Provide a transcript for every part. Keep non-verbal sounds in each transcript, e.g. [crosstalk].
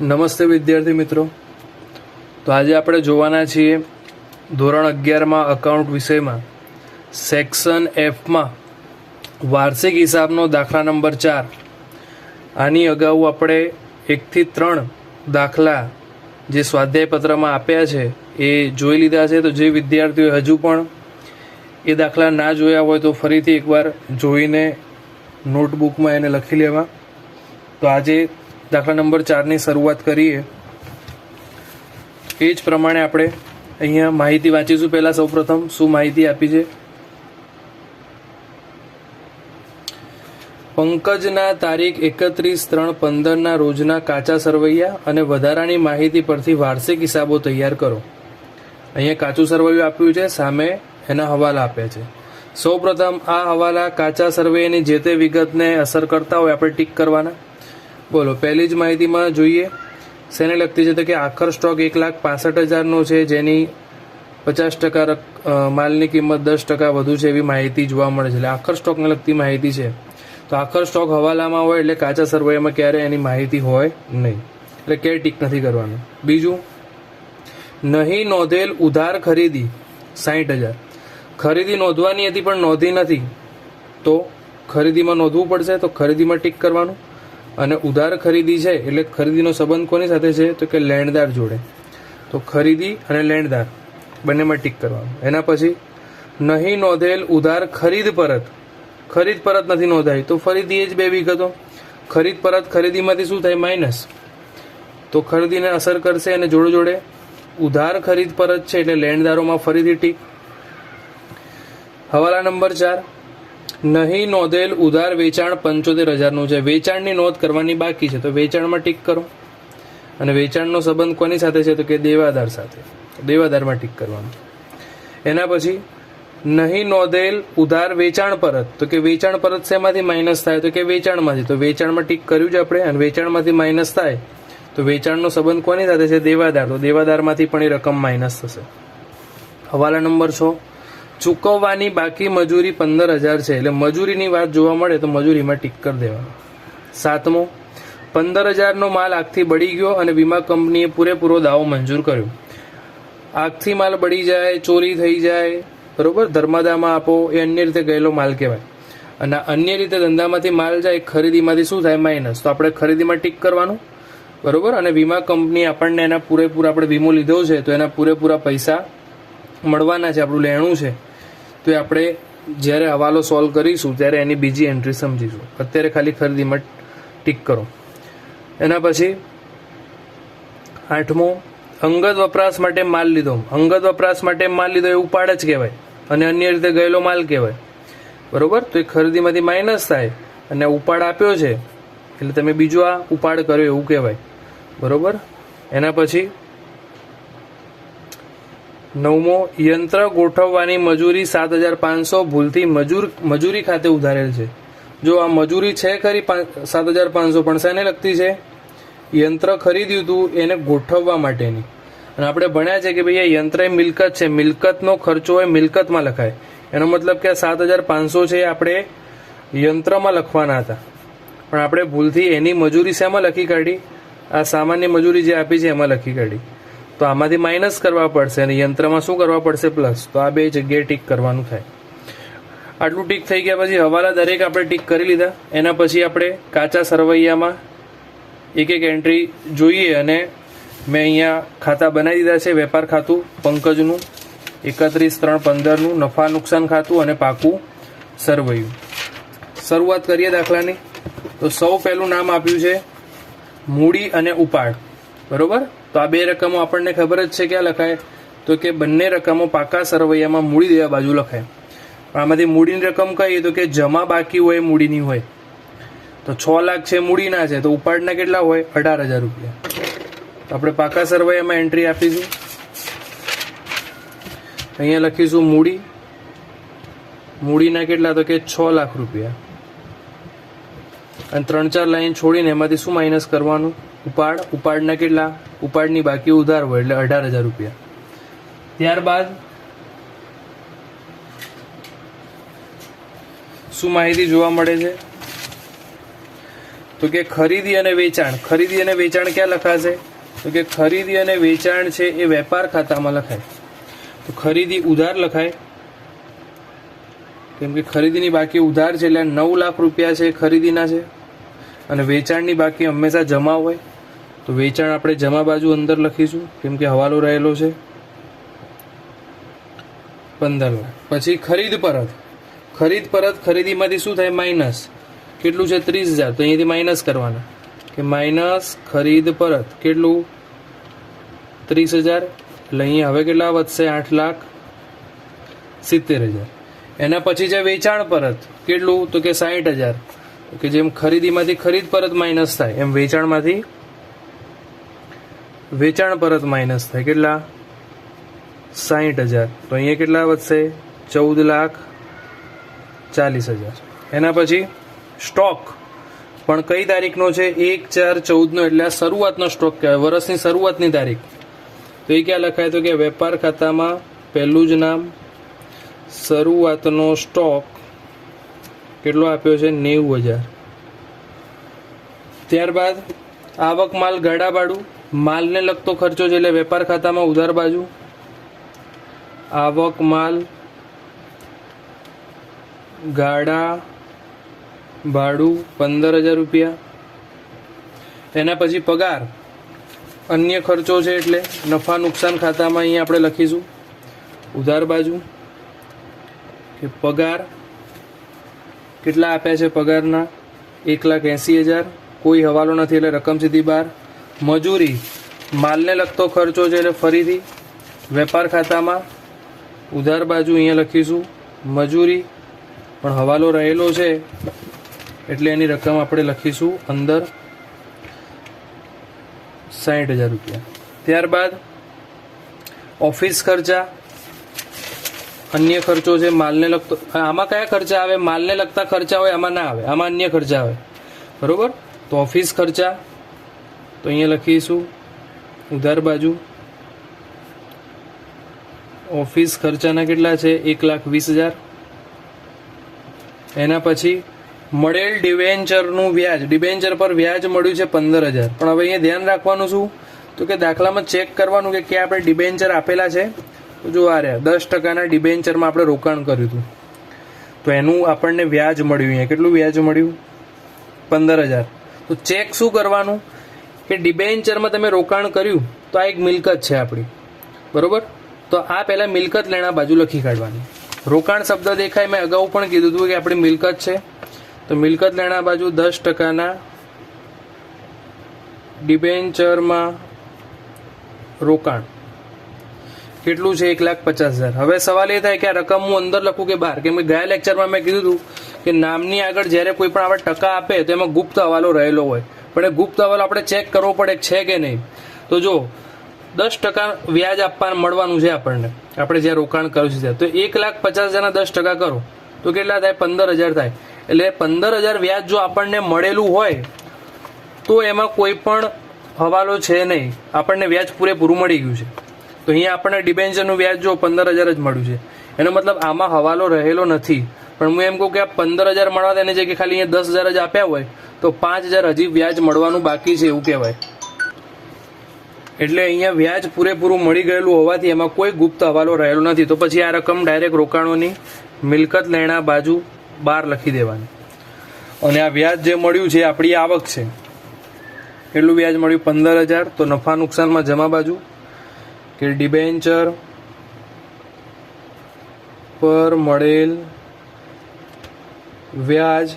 નમસ્તે વિદ્યાર્થી મિત્રો. તો આજે આપણે જોવાના છીએ ધોરણ અગિયારમાં અકાઉન્ટ વિષયમાં સેક્શન એફમાં વાર્ષિક હિસાબનો દાખલા નંબર ચાર. આની અગાઉ આપણે એકથી ત્રણ દાખલા જે સ્વાધ્યાય પત્રમાં આપ્યા છે એ જોઈ લીધા છે. તો જે વિદ્યાર્થીઓ હજુ પણ એ દાખલા ના જોયા હોય તો ફરીથી એકવાર જોઈને નોટબુકમાં એને લખી લેવા. તો આજે દાખલા નંબર ચારની શરૂઆત કરીએ. એ જ પ્રમાણે આપણે અહીંયા માહિતી વાંચીશું પહેલાં સૌપ્રથમ. શું માહિતી આપી છે? પંકજના તારીખ એકત્રીસ ત્રણ પંદરના રોજના કાચા સરવૈયા અને વધારાની માહિતી પરથી વાર્ષિક હિસાબો તૈયાર કરો. અહીંયા કાચું સરવૈયું આપ્યું છે, સામે એના હવાલા આપ્યા છે. સૌપ્રથમ આ હવાલા કાચા સરવૈયાની જે તે વિગતને અસર કરતા હોય, આપણે ટીક કરવાના. બોલો, પહેલી જ માહિતીમાં જોઈએ, શેને લગતી છે તો કે આખર સ્ટોક એક લાખ પાસઠ હજારનો છે, જેની પચાસ ટકા માલની કિંમત દસ ટકા વધુ છે એવી માહિતી જોવા મળે છે. એટલે આખર સ્ટોકને લગતી માહિતી છે. તો આખર સ્ટોક હવાલામાં હોય એટલે કાચા સરવૈયામાં ક્યારે એની માહિતી હોય નહીં. એટલે ક્યાંય ટીક નથી કરવાનું. બીજું, નહીં નોંધેલ ઉધાર ખરીદી સાહીઠ હજાર. ખરીદી નોંધવાની હતી પણ નોંધી નથી. તો ખરીદીમાં નોંધવું પડશે તો ખરીદીમાં ટીક કરવાનું. અને ઉધાર ખરીદી છે, એટલે ખરીદીનો સંબંધ કોની સાથે છે? તો કે લેણદાર જોડે. તો ખરીદી અને લેણદાર બંનેમાં ટીક કરવાનું. એના પછી, નહીં નોંધેલ ઉધાર ખરીદ પરત. ખરીદ પરત નથી નોંધાઈ તો ફરીથી એ જ બે વિગતો ખરીદ પરત ખરીદીમાંથી શું થાય? માઇનસ. તો ખરીદીને અસર કરશે અને જોડે જોડે ઉધાર ખરીદ પરત છે, એટલે લેણદારોમાં ફરીથી ટીક. હવાલા નંબર ચાર. નહીં નોંધેલ ઉધાર વેચાણ પંચોતેર હજારનું છે. વેચાણની નોંધ કરવાની બાકી છે. તો વેચાણમાં ટીક કરો. અને વેચાણનો સંબંધ કોની સાથે છે? તો કે દેવાદાર સાથે. દેવાદારમાં ટીક કરવાનું. એના પછી, નહીં નોંધેલ ઉધાર વેચાણ પરત. તો કે વેચાણ પરત શેમાંથી માઇનસ થાય? તો કે વેચાણમાંથી. તો વેચાણમાં ટીક કર્યું છે આપણે. અને વેચાણમાંથી માઇનસ થાય. તો વેચાણનો સંબંધ કોની સાથે છે? દેવાદાર તો દેવાદારમાંથી પણ એ રકમ માઇનસ થશે. હવાલા નંબર છ. ચૂકવવાની બાકી મજૂરી પંદર હજાર છે. એટલે મજૂરીની વાત જોવા મળે તો મજૂરીમાં ટીક કરી દેવાનું. સાતમો, પંદર હજારનો માલ આગથી બળી ગયો અને વીમા કંપનીએ પૂરેપૂરો દાવો મંજૂર કર્યો. આગથી માલ બળી જાય, ચોરી થઈ જાય, બરોબર? ધર્માદામાં આપો, એ અન્ય રીતે ગયેલો માલ કહેવાય. અને અન્ય રીતે ધંધામાંથી માલ જાય, ખરીદીમાંથી શું થાય? માઇનસ તો આપણે ખરીદીમાં ટીક કરવાનું, બરોબર? અને વીમા કંપની આપણને એના પૂરેપૂરા, આપણે વીમો લીધો છે, તો એના પૂરેપૂરા પૈસા મળવાના છે, આપણું લેણું છે. તો એ આપણે જ્યારે હવાલો સોલ્વ કરીશું, ત્યારે એની બીજી એન્ટ્રી સમજીશું. અત્યારે ખાલી ખરીદીમાં ટીક કરો. એના પછી આઠમો, અંગત વપરાશ માટે માલ લીધો. અંગત વપરાશ માટે માલ લીધો એ ઉપાડ જ કહેવાય. અને અન્ય રીતે ગયેલો માલ કહેવાય. બરોબર? તો એ ખરીદીમાંથી માઇનસ થાય અને ઉપાડ આપ્યો છે. એટલે તમે બીજો આ ઉપાડ કર્યો એવું કહેવાય. બરોબર? એના પછી નવમો, યંત્ર ગોઠવવાની મજૂરી સાત હજાર પાંચસો ભૂલથી મજૂર, મજૂરી ખાતે ઉધારેલ છે. જો આ મજૂરી છે ખરી સાત હજાર પાંચસો પણ શેને લગતી છે? યંત્ર ખરીદ્યું હતું એને ગોઠવવા માટેની. અને આપણે ભણ્યા છે કે ભાઈ આ યંત્ર એ મિલકત છે. મિલકતનો ખર્ચો એ મિલકતમાં લખાય. એનો મતલબ કે આ સાત હજાર પાંચસો છે આપણે યંત્રમાં લખવાના હતા. પણ આપણે ભૂલથી એની મજૂરી શેમાં લખી કાઢી? આ સામાન્ય મજૂરી જે આપી છે એમાં લખી કાઢી. તો આમાંથી માઇનસ કરવા પડશે અને યંત્રમાં શું કરવા પડશે પ્લસ તો આ બે જગ્યાએ ટીક કરવાનું થાય. આટલું ટીક થઈ ગયા પછી હવાલા દરેક આપણે ટીક કરી લીધા. એના પછી આપણે કાચા સરવૈયામાં એક એક એન્ટ્રી જોઈએ અને મેં અહીંયા ખાતા બનાવી દીધા છે, વેપાર ખાતું, પંકજનું, એકત્રીસ, ત્રણ, પંદરનું, નફા, નુકસાન ખાતું અને પાકું સરવૈયું. શરૂઆત કરીએ દાખલાની. તો સૌ પહેલું નામ આપ્યું છે મૂડી અને ઉપાડ. બરોબર? તો આ બે રકમો આપણને ખબર જ છે ક્યાં લખાય? તો કે બંને રકમો પાકા સરવૈયામાં મૂડી દેવા બાજુ લખાય. પણ આમાંથી મૂડીની રકમ કહીએ તો કે જમા બાકી હોય મૂડીની હોય. તો છ લાખ છે મૂડીના છે, તો ઉપાડના કેટલા હોય? અઢાર હજાર રૂપિયા. તો આપણે પાકા સરવૈયામાં એન્ટ્રી આપીશું. અહીંયા લખીશું મૂડી. મૂડીના કેટલા? તો કે છ લાખ રૂપિયા. અને ત્રણ ચાર લાઈન છોડીને એમાંથી શું માઇનસ કરવાનું? ઉપાડ. ઉપાડના કેટલા? ઉપાડની બાકી ઉધાર હોય એટલે અઢાર હજાર રૂપિયા. ત્યારબાદ શું માહિતી જોવા મળે છે? તો કે ખરીદી અને વેચાણ. ખરીદી અને વેચાણ ક્યાં લખાશે? તો કે ખરીદી અને વેચાણ છે એ વેપાર ખાતામાં લખાય. તો ખરીદી ઉધાર લખાય. કેમ કે ખરીદીની બાકી ઉધાર છે એટલે નવ લાખ રૂપિયા છે ખરીદીના છે. અને વેચાણની બાકી હંમેશા જમા હોય, તો વેચાણ આપણે જમા બાજુ અંદર લખીશું, કેમ કે હવાલો રહેલો છે. પંદર લાખ. પછી ખરીદ પરત. ખરીદ પરત ખરીદીમાંથી શું થાય? માઇનસ. કેટલું છે? ત્રીસ હજાર. તો અહીંયાથી માઇનસ કરવાના. કે માઇનસ ખરીદ પરત. કેટલું? ત્રીસ હજાર. એટલે અહીંયા હવે કેટલા વધશે? આઠ લાખ સિત્તેર હજાર. એના પછી છે વેચાણ પરત. કેટલું? તો કે સાહીઠ હજાર. કે જેમ ખરીદીમાંથી ખરીદ પરત માઇનસ થાય, એમ વેચાણમાંથી વેચાણ પરત માઇનસ થાય. કેટલા? સાહીઠ હજાર. તો અહીંયા કેટલા વધશે? ચૌદ લાખ ચાલીસ હજાર. એના પછી સ્ટોક પણ કઈ તારીખનો છે? એક, ચાર, ચૌદનો. એટલે શરૂઆતનો સ્ટોક કહેવાય. વર્ષની શરૂઆતની તારીખ. તો એ ક્યાં લખાય? તો કે વેપાર ખાતામાં પહેલું જ નામ શરૂઆતનો સ્ટોક કેટલો આપ્યો છે? નેવું હજાર. ત્યારબાદ આવક માલ ગાડા ભાડું માલને લગતો ખર્ચો છે એટલે વેપાર ખાતામાં ઉધાર બાજુ. આવક માલ ગાડા ભાડું પંદર હજાર રૂપિયા. એના પછી પગાર અન્ય ખર્ચો છે એટલે નફા નુકસાન ખાતામાં અહીંયા આપણે લખીશું. ઉધાર બાજુ કે પગાર કેટલા આપ્યા છે પગારના? એક લાખ એંસી હજાર. કોઈ હવાલો નથી એટલે રકમ સીધી બહાર. મજૂરી. માલને લગતો ખર્ચો છે એટલે ફરીથી વેપાર ખાતામાં. ઉધાર બાજુ અહીંયા લખીશું. મજૂરી. પણ હવાલો રહેલો છે એટલે એની રકમ આપણે લખીશું અંદર સાઠ હજાર રૂપિયા. ત્યારબાદ ઓફિસ ખર્ચા. અન્ય ખર્ચો છે માલને લગતો આમાં કયા ખર્ચા આવે? માલને લગતા ખર્ચા હોય, આમાં ના આવે. આમાં અન્ય ખર્ચા આવે. બરોબર? તો ઓફિસ ખર્ચા, તો અહીંયા લખીશું. ઉધાર બાજુ. ઓફિસ ખર્ચાના કેટલા છે? એક લાખ વીસ હજાર. એના પછી, મળેલ ડિવેન્ચરનું વ્યાજ. ડિબેન્ચર પર વ્યાજ મળ્યું છે પંદર હજાર. પણ હવે અહીંયા ધ્યાન રાખવાનું શું? તો કે દાખલામાં ચેક કરવાનું કે ક્યાં આપણે ડિબેન્ચર આપેલા છે. તો જો આ રહ્યા. દસ ટકાના ડિબેન્ચરમાં આપણે રોકાણ કર્યું હતું. તો એનું આપણને વ્યાજ મળ્યું અહીંયા. કેટલું વ્યાજ મળ્યું? પંદર હજાર. તો ચેક શું કરવાનું? કે ડિબેન્ચરમાં તમે રોકાણ કર્યું, તો આ એક મિલકત છે આપણી. બરોબર? તો આ પહેલાં મિલકત લેણા બાજુ લખી કાઢવાની. રોકાણ શબ્દ દેખાય. મેં અગાઉ પણ કીધું હતું કે આપણી મિલકત છે. તો મિલકત લેણા બાજુ દસ ટકાના ડિબેન્ચરમાં રોકાણ. કેટલું છે? એક લાખ પચાસ હજાર. હવે સવાલ એ થાય કે આ રકમ હું અંદર લખું કે બહાર? કેમ કે ગયા લેક્ચરમાં મેં કીધું હતું કે નામની આગળ જ્યારે કોઈ પણ આપણે ટકા આપે તો એમાં ગુપ્ત હવાલો રહેલો હોય. પણ એ ગુપ્ત હવાલો આપણે ચેક કરવો પડે છે કે નહીં? તો જો, દસ ટકા વ્યાજ આપવા મળવાનું છે આપણને. આપણે જ્યાં રોકાણ કર્યું છે તો એક લાખ પચાસ હજારના દસ ટકા કરો. તો કેટલા થાય? પંદર હજાર થાય. એટલે પંદર હજાર વ્યાજ જો આપણને મળેલું હોય, તો એમાં કોઈ પણ હવાલો છે નહીં. આપણને વ્યાજ પૂરેપૂરું મળી ગયું છે. તો અહીંયા આપણને ડિબેન્ચરનું વ્યાજ જો પંદર હજાર જ મળ્યું છે. એનો મતલબ આમાં હવાલો રહેલો નથી. પણ હું એમ કહું કે આ પંદર હજાર મળવા તેની જગ્યાએ ખાલી અહીંયા દસ હજાર જ આપ્યા હોય, તો પાંચ હજાર હજી વ્યાજ મળવાનું બાકી છે એવું કહેવાય. એટલે અહીંયા વ્યાજ પૂરેપૂરું મળી ગયેલું હોવાથી એમાં કોઈ ગુપ્ત હવાલો રહેલો નથી. તો પછી આ રકમ ડાયરેક્ટ રોકાણોની મિલકત લેણા બાજુ બહાર લખી દેવાની. અને આ વ્યાજ જે મળ્યું છે આપણી આવક છે. કેટલું વ્યાજ મળ્યું? પંદર હજાર. તો નફા નુકસાનમાં જમા બાજુ કે ડિબેન્ચર પર મળેલ વ્યાજ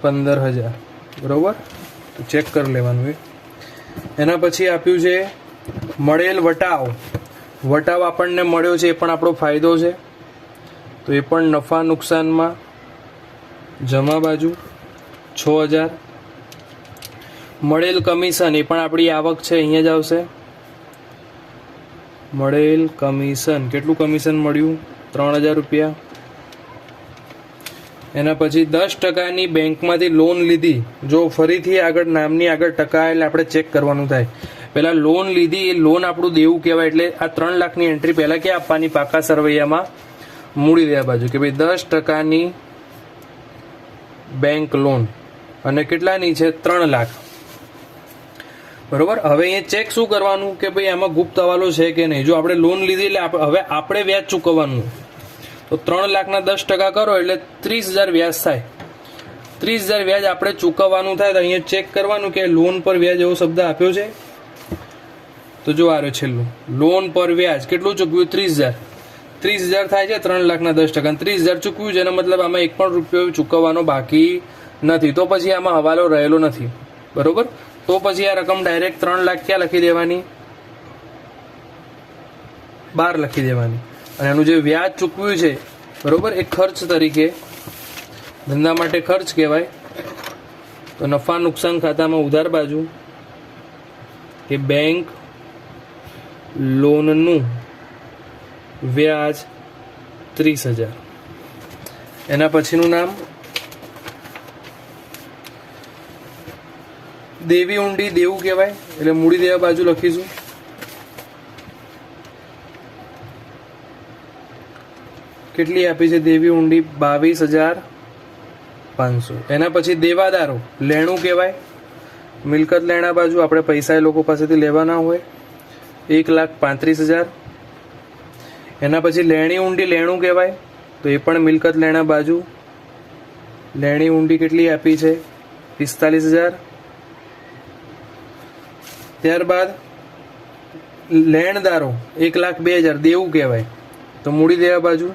પંદર હજાર. બરોબર? ચેક કરી લેવાનું એ. એના પછી આપ્યું છે મળેલ વટાવ. વટાવ આપણને મળ્યો છે, એ પણ આપણો ફાયદો છે. તો એ પણ નફા નુકસાનમાં જમા બાજુ છ હજાર. મળેલ કમિશન, એ પણ આપણી આવક છે, અહીંયા જ આવશે. મળેલ કમિશન. કેટલું કમિશન મળ્યું? ત્રણ હજાર રૂપિયા. એના પછી દસ ટકાની બેંકમાંથી લોન લીધી. જો ફરીથી આગળ નામની આગળ ટકા એટલે આપણે ચેક કરવાનું થાય. પહેલાં લોન લીધી, એ લોન આપણું દેવું કહેવાય એટલે આ ત્રણ લાખની એન્ટ્રી પહેલાં ક્યાં આપવાની? પાકા સરવૈયામાં મૂડી દેવા બાજુ કે ભાઈ દસ ટકાની બેંક લોન. અને કેટલાની છે? ત્રણ લાખ. બરોબર? હવે અહીંયા ચેક શું કરવાનું કે ભાઈ આમાં ગુપ્ત હવાલો છે કે નહીં? જો આપણે લોન લીધી એટલે હવે આપણે વ્યાજ ચૂકવવાનું. તો ત્રણ લાખના દસ ટકા કરો એટલે ત્રીસ હજાર વ્યાજ થાય. ત્રીસ હજાર વ્યાજ આપણે ચૂકવવાનું થાય તો અહીંયા ચેક કરવાનું કે લોન પર વ્યાજ એવો શબ્દ આપ્યો છે? તો જો આ રહ્યો છેલ્લું. લોન પર વ્યાજ કેટલું ચૂકવ્યું? ત્રીસ હજાર. ત્રીસ હજાર થાય છે ત્રણ લાખના દસ ટકા. ત્રીસ હજાર ચૂકવ્યું છે, એનો મતલબ આમાં એક પણ રૂપિયો ચૂકવવાનો બાકી નથી. તો પછી આમાં હવાલો રહેલો નથી. બરોબર? તો પછી આ રકમ ડાયરેક્ટ ત્રણ લાખ ક્યાં લખી દેવાની? બાર લખી દેવાની. અને એનું જે વ્યાજ ચૂકવ્યું છે, બરોબર? એ ખર્ચ તરીકે, ધંધા માટે ખર્ચ કહેવાય. તો નફા નુકસાન ખાતામાં ઉધાર બાજુ, કે બેંક લોનનું વ્યાજ ત્રીસ હજાર. એના પછીનું નામ? દેવી ઊંડી, દેવું કહેવાય. એટલે મૂડી દેવા બાજુ લખીશું. કેટલી આપી છે? દેવી ઊંડી બાવીસ હજાર પાંચસો. એના પછી દેવાદારો, લેણું કહેવાય. મિલકત લેણા બાજુ આપણે પૈસા એ લોકો પાસેથી લેવાના હોય. એક લાખ પાંત્રીસ હજાર. એના પછી લેણી ઊંડી, લેણું કહેવાય. તો એ પણ મિલકત લેણા બાજુ. લેણી ઊંડી કેટલી આપી છે? પિસ્તાલીસ હજાર. ત્યારબાદ લેણદારો, એક લાખ બે હજાર, દેવું કહેવાય. તો મૂડી દેવા બાજુ.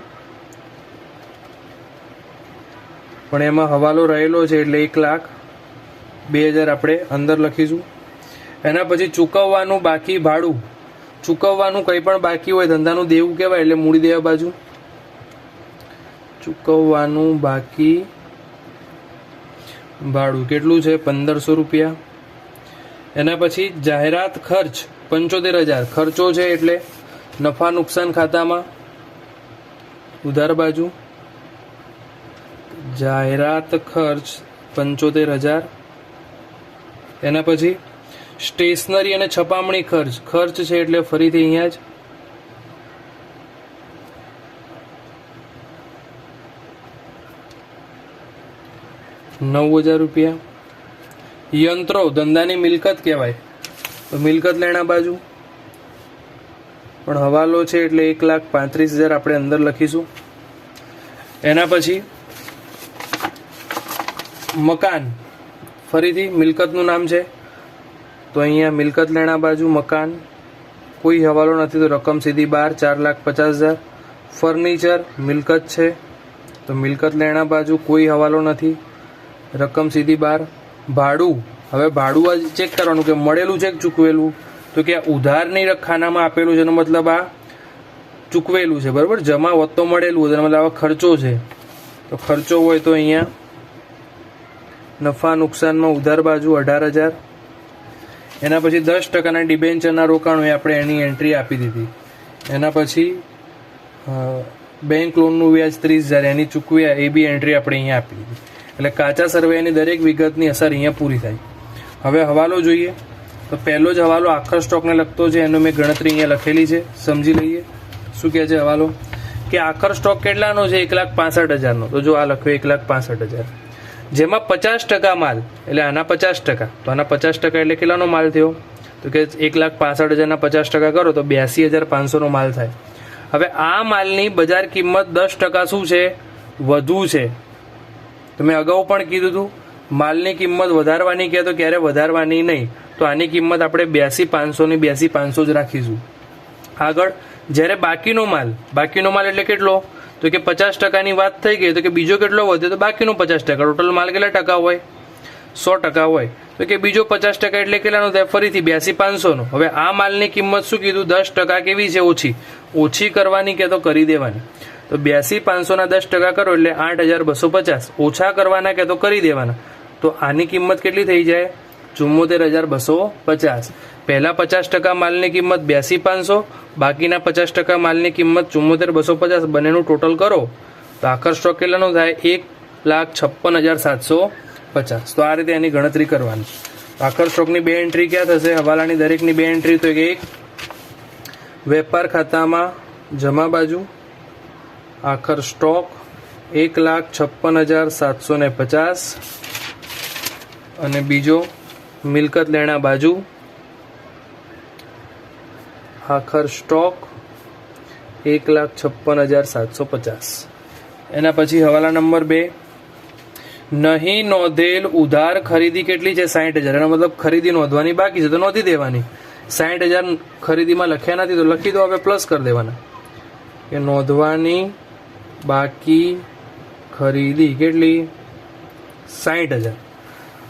પણ એમાં હવાલો રહેલો છે એટલે એક લાખ બે હજાર આપણે અંદર લખીશું. એના પછી ચૂકવવાનું બાકી ભાડું. ચૂકવવાનું કંઈ પણ બાકી હોય, ધંધાનું દેવું કહેવાય એટલે મૂડી દેવા બાજુ. ચૂકવવાનું બાકી ભાડું. કેટલું છે? પંદરસો રૂપિયા. એના પછી જાહેરાત ખર્ચ, પંચોતેર હજાર. ખર્ચો છે એટલે નફા નુકસાન ખાતામાં. ઉધાર બાજુ. જાહેરાત ખર્ચ, પંચોતેર હજાર. એના પછી સ્ટેશનરી અને છપામણી ખર્ચ. ખર્ચ છે એટલે ફરીથી અહીંયા જ. નવ હજાર રૂપિયા. યંત્રો, ધંધાની મિલકત કહેવાય. તો મિલકત લેણા બાજુ. પણ હવાલો છે એટલે એક લાખ પાંત્રીસ હજાર આપણે અંદર લખીશું. એના પછી મકાન. ફરીથી મિલકતનું નામ છે. તો અહીંયા મિલકત લેણા બાજુ, મકાન. કોઈ હવાલો નથી તો રકમ સીધી બાર, ચાર લાખ પચાસ હજાર. ફર્નિચર, મિલકત છે. તો મિલકત લેણા બાજુ કોઈ હવાલો નથી. રકમ સીધી બાર. ભાડું. હવે ભાડું આ ચેક કરવાનું કે મળેલું છે કે ચૂકવેલું? તો કે ઉધારની ખાનામાં આપેલું છે એનો મતલબ આ ચૂકવેલું છે, બરાબર? જમા હોત તો મળેલું હોય એનો મતલબ આ ખર્ચો છે. તો ખર્ચો હોય તો અહીંયા નફા નુકસાનમાં ઉધાર બાજુ અઢાર હજાર. એના પછી દસ ટકાના ડિબેન્ચરના રોકાણો એ આપણે એની એન્ટ્રી આપી દીધી. એના પછી બેંક લોનનું વ્યાજ ત્રીસ હજાર, એની ચૂકવ્યા એ બી એન્ટ્રી આપણે અહીંયા આપી દીધી. એટલે કાચા સર્વેની દરેક વિગતની અસર અહીંયા પૂરી થાય. હવે હવાલો જોઈએ. તો પહેલો જ હવાલો આખર સ્ટોકને લગતો છે, એનો મેં ગણતરી અહીંયા લખેલી છે. સમજી લઈએ. શું કહે છે હવાલો? કે આખર સ્ટોક કેટલાનો છે? એક લાખ પાસઠ હજારનો. તો જો આ લખ્યો એક લાખ પાસઠ હજાર. જેમાં પચાસ ટકા માલ, એટલે આના પચાસ ટકા. તો આના પચાસ ટકા એટલે કેટલાનો માલ થયો? તો કે એક લાખ પાસઠ હજારના પચાસ ટકા કરો, તો બ્યાસી હજાર પાંચસોનો માલ થાય. હવે આ માલની બજાર કિંમત દસ ટકા શું છે? વધુ છે. તો મેં અગાઉ પણ કીધું હતું માલની કિંમત વધારવાની કહે તો ક્યારે વધારવાની નહીં, તો આની કિંમત આપણે બ્યાસી પાંચસોની બ્યાસી પાંચસો જ રાખીશું. આગળ, જ્યારે બાકીનો માલ બાકીનો માલ એટલે કેટલો? તો કે પચાસ ટકાની વાત થઈ ગઈ, તો કે બીજો કેટલો વધે, તો બાકીનો પચાસ ટકા. ટોટલ માલ કેટલા ટકા હોય? સો ટકા હોય. તો કે બીજો પચાસ ટકા એટલે કેટલાનો થાય? ફરીથી બ્યાસી પાંચસોનો. હવે આ માલની કિંમત શું કીધું? દસ ટકા કેવી છે? ઓછી. ઓછી કરવાની કે તો કરી દેવાની. તો બ્યાસી પાંચસોના દસ ટકા કરો એટલે આઠ હજાર બસો પચાસ. ઓછા કરવાના કે તો કરી દેવાના. તો આની કિંમત કેટલી થઈ જાય? ચુમ્મોતેર હજાર બસો પચાસ. પહેલા પચાસ ટકા માલની કિંમત બ્યાસી પાંચસો, બાકીના પચાસ ટકા માલની કિંમત ચુમ્મોતેર બસો પચાસ બંનેનું ટોટલ કરો. તો આખર સ્ટોક કેટલાનો થાય? એક લાખ છપ્પન હજાર સાતસો પચાસ. તો આ રીતે એની ગણતરી કરવાની. આખર સ્ટોકની બે એન્ટ્રી ક્યાં થશે? હવાલાની દરેકની બે એન્ટ્રી તો એક વેપાર ખાતામાં જમા બાજુ. આખર સ્ટોક એક લાખ છપ્પન હજાર સાતસો ને પચાસ. અને બીજો મિલકત લેણા બાજુ આખર સ્ટોક એક લાખ છપ્પન હજાર સાતસો પચાસ. એના પછી હવાલા નંબર બે. નહીં નોંધેલ ઉધાર ખરીદી કેટલી છે? સાઠ હજાર. એનો મતલબ ખરીદી નોંધવાની બાકી છે, તો નોંધી દેવાની. સાઠ હજાર ખરીદીમાં લખ્યા નથી, તો લખી દો, હવે પ્લસ કરી દેવાના. કે નોંધવાની બાકી ખરીદી કેટલી? સાઠ હજાર.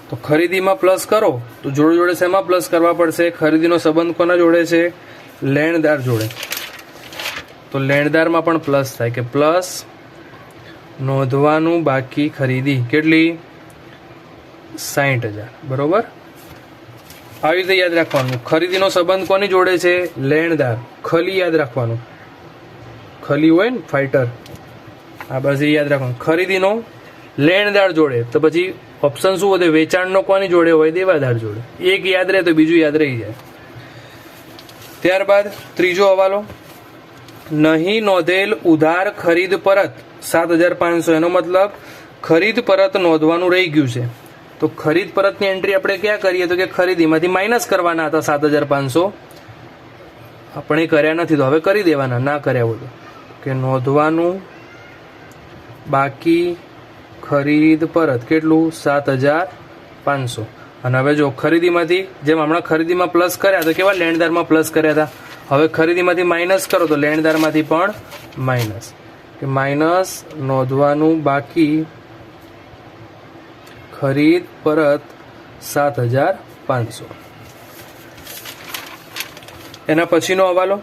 તો ખરીદીમાં પ્લસ કરો, તો જોડે જોડે શેમાં પ્લસ કરવા પડશે? ખરીદીનો સંબંધ કોના જોડે છે? લેણદાર જોડે. તો લેણદારમાં પણ પ્લસ થાય કે પ્લસ નોંધવાનું બાકી ખરીદી કેટલી? સાઠ હજાર. બરોબર? આવી રીતે યાદ રાખવાનું. ખરીદીનો સંબંધ કોની જોડે છે? લેણદાર. ખલી યાદ રાખવાનું. ખલી હોય ને? ફાઇટર આ બસ એ યાદ રાખવાનું. ખરીદીનો લેણદાર જોડે. તો પછી ઓપ્શન શું વધે વેચાણનો કોની જોડે હોય? દેવાદાર જોડે. એક યાદ રહે તો બીજું યાદ રહી જાય. ત્યારબાદ ત્રીજો હવાલો. નહીં નોંધેલ ઉધાર ખરીદ પરત. સાત હજાર પાંચસો. એનો મતલબ ખરીદ પરત નોંધવાનું રહી ગયું છે. તો ખરીદ પરતની એન્ટ્રી આપણે ક્યાં કરીએ? તો કે ખરીદીમાંથી માઇનસ કરવાના હતા સાત હજાર પાંચસો. આપણે કર્યા નથી તો હવે કરી દેવાના, ના કર્યા હોય કે નોંધવાનું બાકી ખરીદ પરત કેટલું? સાત હજાર પાંચસો. અને હવે જો ખરીદીમાંથી, જેમ હમણાં ખરીદીમાં પ્લસ કર્યા તો કેવા? લેણદારમાં પ્લસ કર્યા હતા. હવે ખરીદીમાંથી માઇનસ કરો તો લેણદારમાંથી પણ માઇનસ કે માઇનસ નોંધવાનું બાકી ખરીદ પરત સાત હજાર પાંચસો. એના પછીનો હવાલો?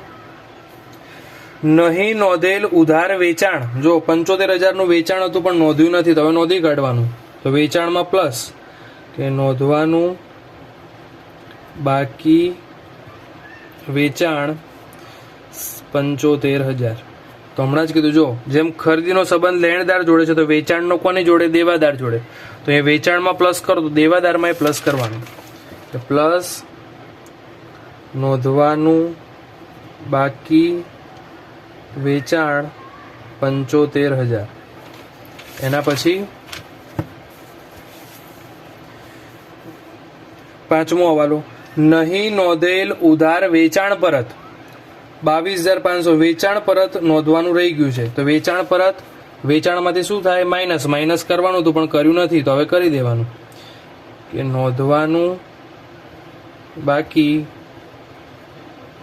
નહીં નોંધેલ ઉધાર વેચાણ. જો પંચોતેર હજારનું વેચાણ હતું પણ નોંધ્યું નથી, તો હવે નોંધી કાઢવાનું. તો વેચાણમાં પ્લસ કે નોંધવાનું બાકી વેચાણ પંચોતેર હજાર. તો હમણાં જ કીધું, જો, જેમ ખરીદીનો સંબંધ લેણદાર જોડે છે, તો વેચાણનો કોની જોડે? દેવાદાર જોડે. તો એ વેચાણમાં પ્લસ કરો, તો દેવાદારમાં એ પ્લસ કરવાનું. પ્લસ નોંધવાનું બાકી વેચાણ પંચોતેર હજાર. એના પછી પાંચમો હવાલો. નહીં નોંધેલ ઉધાર વેચાણ પરત. બાવીસ હજાર પાંચસો. વેચાણ પરત નોંધવાનું રહી ગયું છે. તો વેચાણ પરત, વેચાણમાંથી શું થાય? માઇનસ. માઇનસ કરવાનું હતું, પણ કર્યું નથી. તો હવે કરી દેવાનું. કે નોંધવાનું બાકી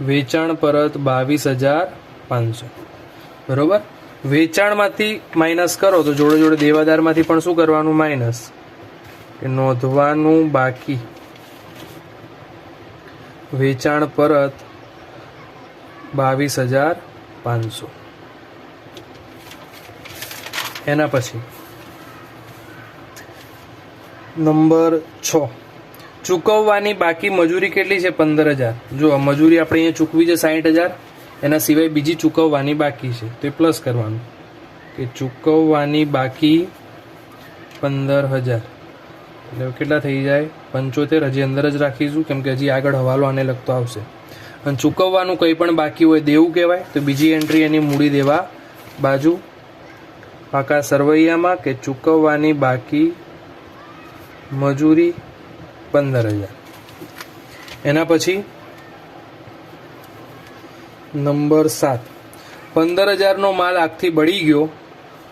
વેચાણ પરત બાવીસ હજાર પાંચસો. બરોબર? વેચાણમાંથી માઇનસ કરો તો જોડે જોડે દેવાદારમાંથી પણ શું કરવાનું? માઇનસ કે નોંધવાનું બાકી. વેચાણ પરત બાવીસ હજાર પાંચસો. એના પછી. નંબર છ. ચૂકવવાની બાકી મજૂરી કેટલી છે? પંદર હજાર. જો મજૂરી આપણે અહીંયા ચૂકવી છે સાઠ હજાર એના સિવાય બીજી ચૂકવવાની બાકી છે. તો એ પ્લસ કરવાનું. કે ચૂકવવાની બાકી પંદર હજાર. એટલે કેટલા થઈ જાય? પંચોતેર. હજી અંદર જ રાખીશું, કેમ કે હજી આગળ હવાલો આને લગતો આવશે. અને ચૂકવવાનું કંઈ પણ બાકી હોય દેવું કહેવાય, તો બીજી એન્ટ્રી એની મૂડી દેવા બાજુ. પાકા સરવૈયામાં કે ચૂકવવાની બાકી મજૂરી પંદર હજાર. એના પછી નંબર સાત. પંદર હજારનો માલ આગથી બળી ગયો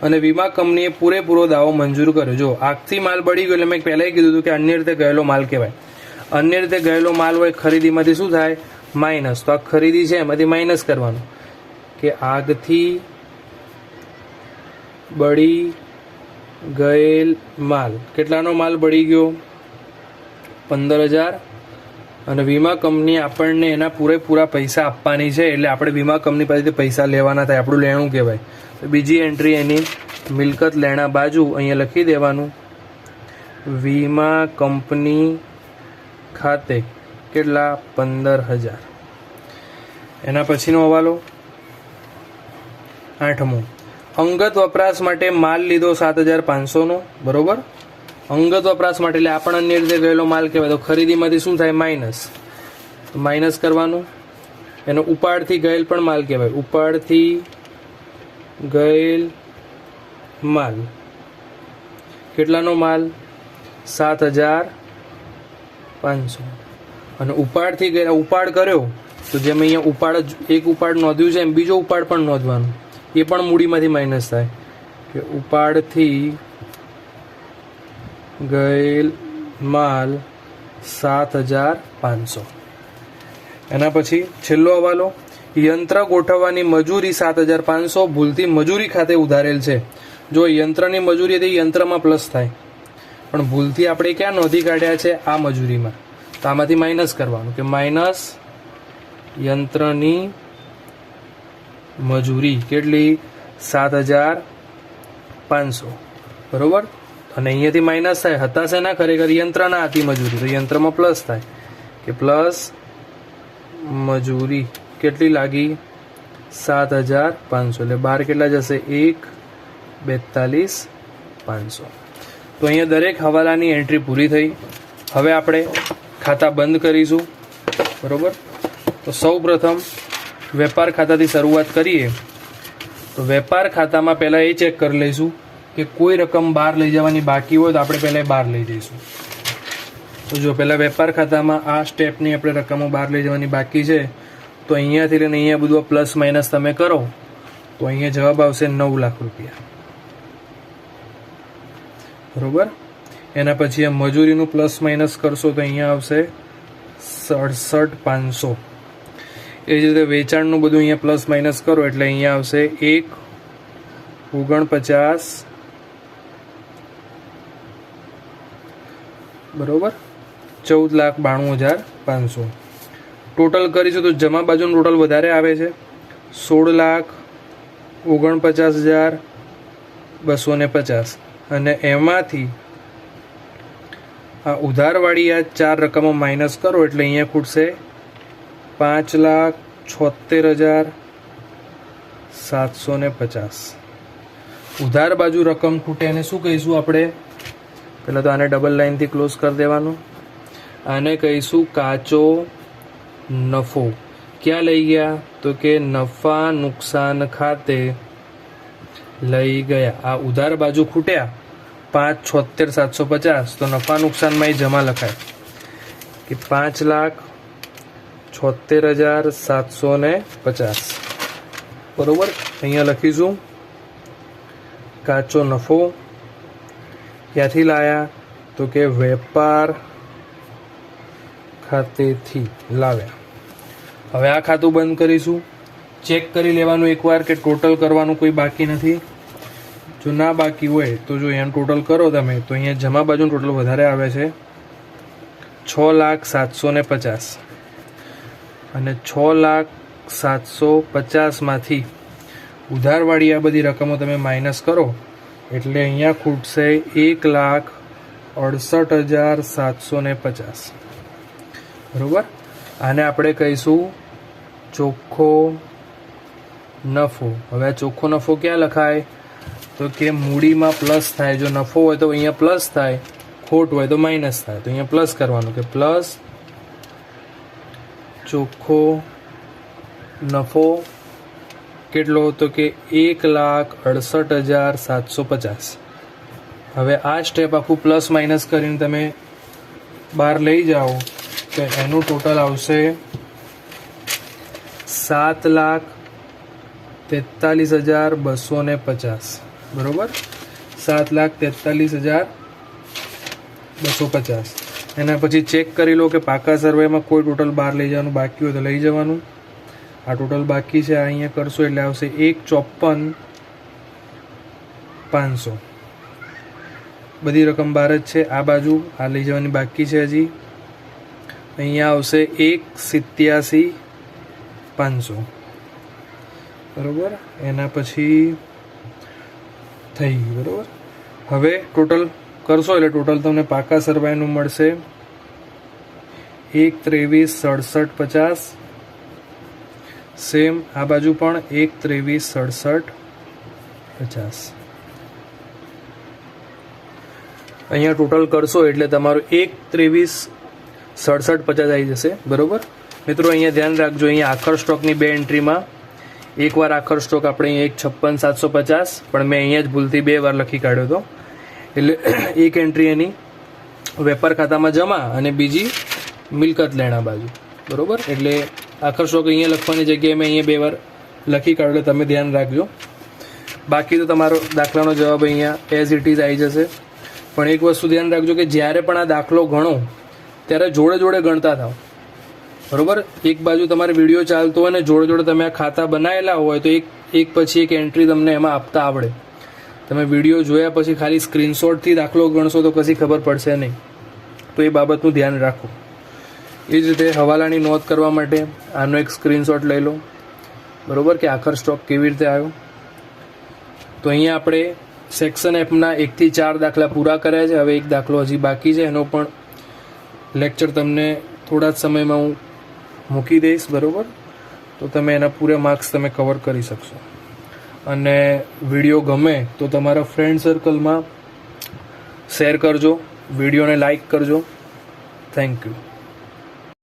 અને વીમા કંપનીએ પૂરેપૂરો દાવો મંજૂર કર્યો. જો, આગથી માલ બળી ગયો એટલે મેં પહેલાંય કીધું હતું કે અન્ય રીતે ગયેલો માલ કહેવાય. અન્ય રીતે ગયેલો માલ હોય, ખરીદીમાંથી શું થાય? માઇનસ. તો આ ખરીદી છે, એમાંથી માઇનસ કરવાનું. કે આગથી બળી ગયેલ માલ. કેટલાનો માલ બળી ગયો? પંદર હજાર અને વીમા કંપની આપણને એના પૂરેપૂરા પૈસા આપવાની છે, એટલે આપણે વીમા કંપની પાસેથી પૈસા લેવાના થાય, આપણું લેણું કહેવાય. બીજી એન્ટ્રી એની મિલકત લેણા બાજુ અહીંયા લખી દેવાનું. વીમા કંપની ખાતે કેટલા? પંદર હજાર એના પછીનો હવાલો. આઠમો. અંગત વપરાશ માટે માલ લીધો સાત હજાર પાંચસોનો, બરોબર? અંગત વપરાશ માટે એટલે આપણ અન્ય રીતે ગયેલો માલ કહેવાય. તો ખરીદીમાંથી શું થાય? માઇનસ. માઇનસ કરવાનું. એનો ઉપાડથી ગયેલ પણ માલ કહેવાય. ઉપાડથી ગયેલ માલ. કેટલાનો માલ? સાત હજાર પાંચસો. અને ઉપાડથી ગયેલા ઉપાડ કર્યો. તો જેમ અહીંયા ઉપાડ જ, એક ઉપાડ નોંધ્યું છે, એમ બીજો ઉપાડ પણ નોંધવાનો. એ પણ મૂડીમાંથી માઇનસ થાય. કે ઉપાડથી ગયેલ માલ સાત હજાર પાંચસો. એના પછી છેલ્લો હવાલો, યંત્ર ગોઠવવાની મજૂરી સાત હજાર પાંચસો ભૂલથી મજૂરી ખાતે ઉધારેલ છે. જો યંત્રની મજૂરી હતી, યંત્રમાં પ્લસ થાય. પણ ભૂલથી આપણે ક્યાં નોંધી કાઢ્યા છે આ મજૂરીમાં? તો આમાંથી માઇનસ કરવાનું, કે માઇનસ યંત્રની મજૂરી કેટલી? સાત હજાર પાંચસો. બરોબર? અને અહીંયાથી માઇનસ થાય. હતાશે ના ખરેખર યંત્રના હતી મજૂરી. તો યંત્રમાં પ્લસ થાય. કે પ્લસ મજૂરી કેટલી લાગી? સાત હજાર પાંચસો. એટલે બાર કેટલા જશે? એક, બેતાલીસ, પાંચસો. તો અહીંયા દરેક હવાલાની એન્ટ્રી પૂરી થઈ. હવે આપણે ખાતા બંધ કરીશું. બરોબર? તો સૌ પ્રથમ વેપાર ખાતાથી શરૂઆત કરીએ. તો વેપાર ખાતામાં પહેલાં એ ચેક કરી લઈશું. કે કોઈ રકમ બહાર લઈ જવાની બાકી હોય તો આપણે પહેલાં બહાર લઈ જઈશું. તો જો પહેલાં વેપાર ખાતામાં આ સ્ટેપની આપણે રકમો બહાર લઈ જવાની બાકી છે, તો અહીંયાથી લઈને અહીંયા બધું પ્લસ માઇનસ તમે કરો, તો અહીંયા જવાબ આવશે નવ લાખ રૂપિયા. બરોબર? એના પછી આ મજૂરીનું પ્લસ માઇનસ કરશો તો અહીંયા આવશે સડસઠ પાંચસો. એ જ રીતે વેચાણનું બધું અહીંયા પ્લસ માઇનસ કરો એટલે અહીંયા આવશે એક, ઓગણપચાસ બરોબર? ચૌદ લાખ બાણું હજાર પાંચસો. ટોટલ કરીશું તો જમા બાજુનું ટોટલ વધારે આવે છે. સોળ લાખ ઓગણપચાસ હજાર બસો ને પચાસ. અને એમાંથી આ ઉધારવાળી આ ચાર રકમો માઇનસ કરો એટલે અહીંયા ખૂટશે પાંચ લાખ છોતેર હજાર સાતસો ને પચાસ. ઉધાર બાજુ રકમ ખૂટે એને શું કહીશું આપણે? પહેલાં તો આને ડબલ લાઇનથી ક્લોઝ કરી દેવાનું. આને કહીશું કાચો નફો. ક્યાં લઈ ગયા? તો કે નફા નુકસાન ખાતે લઈ ગયા. આ ઉધાર બાજુ ખૂટ્યા. પાંચ છોતેર સાતસો પચાસ. તો નફા નુકસાનમાં એ જમા લખાય. કે પાંચ લાખ છોતેર હજાર સાતસો ને પચાસ. બરોબર? અહીંયા લખીશું. કાચો નફો ક્યાંથી લાયા? તો કે વેપાર ખાતેથી લાવ્યા. હવે આ ખાતું બંધ કરીશું. ચેક કરી લેવાનું એકવાર કે ટોટલ કરવાનું કોઈ બાકી નથી? જો ના બાકી હોય, તો જો એમ ટોટલ કરો તમે, તો અહીંયા જમા બાજુનું ટોટલ વધારે આવે છે. છ લાખ સાતસો ને પચાસ. અને છ લાખ સાતસો પચાસમાંથી ઉધારવાળી આ બધી રકમો તમે માઇનસ કરો એટલે અહીંયા ખૂટશે એક લાખ અડસઠ હજાર સાતસો ને પચાસ. બરોબર? આને આપણે કહીશું ચોખ્ખો નફો. હવે આ ચોખ્ખો નફો ક્યાં લખાય? તો કે મૂડીમાં પ્લસ થાય. જો નફો હોય તો અહીંયા પ્લસ થાય. ખોટ હોય તો માઇનસ થાય. તો અહીંયા પ્લસ કરવાનું કે પ્લસ ચોખ્ખો નફો કેટલો તો કે એક લાખ અડસઠ હજાર સાતસો પચાસ. હવે આ સ્ટેપ આખું પ્લસ માઇનસ કરીને તમે બહાર લઈ જાઓ તો એનું ટોટલ આવશે સાત લાખ તેતાલીસ હજાર બસો ને પચાસ. બરોબર? સાત લાખ તેતાલીસ હજાર બસો પચાસ. એના પછી ચેક કરી લો કે પાકા સર્વેમાં કોઈ ટોટલ બહાર લઈ જવાનું, બાકી હોય તો લઈ જવાનું. આ ટોટલ બાકી છે અહીંયા કરશો એટલે આવશે એક ચોપન પાંચસો. બધી રકમ બહાર જ છે, આ બાજુ આ લઈ જવાની બાકી છે હજી. અહીંયા આવશે એક સિત્યાસી પાંચસો. બરોબર? એના પછી થઈ ગયું બરોબર? હવે ટોટલ કરશો એટલે ટોટલ તમને પાકા સરવાઈનું મળશે. એક ત્રેવીસ, સડસઠ, પચાસ સેમ આ બાજુ પણ એક ત્રેવીસ સડસઠ પચાસ. અહીંયા ટોટલ કરશો એટલે તમારું એક ત્રેવીસ સડસઠ પચાસ આવી જશે. બરોબર? મિત્રો, અહીંયા ધ્યાન રાખજો, અહીંયા આખર સ્ટોકની બે એન્ટ્રીમાં એકવાર આખર સ્ટોક આપણે અહીંયા એક છપ્પન સાતસો પચાસ, પણ મેં અહીંયા જ ભૂલથી બે વાર લખી કાઢ્યો હતો. એટલે [clears throat] એક એન્ટ્રી એની વેપાર ખાતામાં જમા અને બીજી મિલકત લેણા બાજુ. બરોબર? એટલે આખર શોખ અહીંયા લખવાની જગ્યાએ મેં અહીંયા બે વાર લખી કાઢો એટલે તમે ધ્યાન રાખજો. બાકી તો તમારો દાખલાનો જવાબ અહીંયા એઝ ઇટ ઇઝ આવી જશે. પણ એક વસ્તુ ધ્યાન રાખજો કે જ્યારે પણ આ દાખલો ગણો, ત્યારે જોડે જોડે ગણતા થાવ બરોબર? એક બાજુ તમારે વીડિયો ચાલતો હોય ને જોડે જોડે તમે આ ખાતા બનાવેલા હોય, તો એક એક પછી એક એન્ટ્રી તમને એમાં આપતા આવડે. તમે વીડિયો જોયા પછી ખાલી સ્ક્રીનશોટથી દાખલો ગણશો તો કશી ખબર પડશે નહીં. તો એ બાબતનું ધ્યાન રાખો. એ જ રીતે હવાલાની નોંધ કરવા માટે આનો એક સ્ક્રીનશોટ લઈ લો બરાબર? કે આખર સ્ટોક કેવી રીતે આવ્યો? તો અહીંયા આપણે સેક્શન એપના એકથી ચાર દાખલા પૂરા કર્યા છે. હવે એક દાખલો હજી બાકી છે. એનો પણ લેક્ચર તમને થોડા જ સમયમાં હું મૂકી દઈશ. બરાબર? તો તમે એના પૂરા માર્ક્સ તમે કવર કરી શકશો. અને વીડિયો ગમે તો તમારા ફ્રેન્ડ સર્કલમાં શેર કરજો. વિડીયોને લાઈક કરજો. Thank you.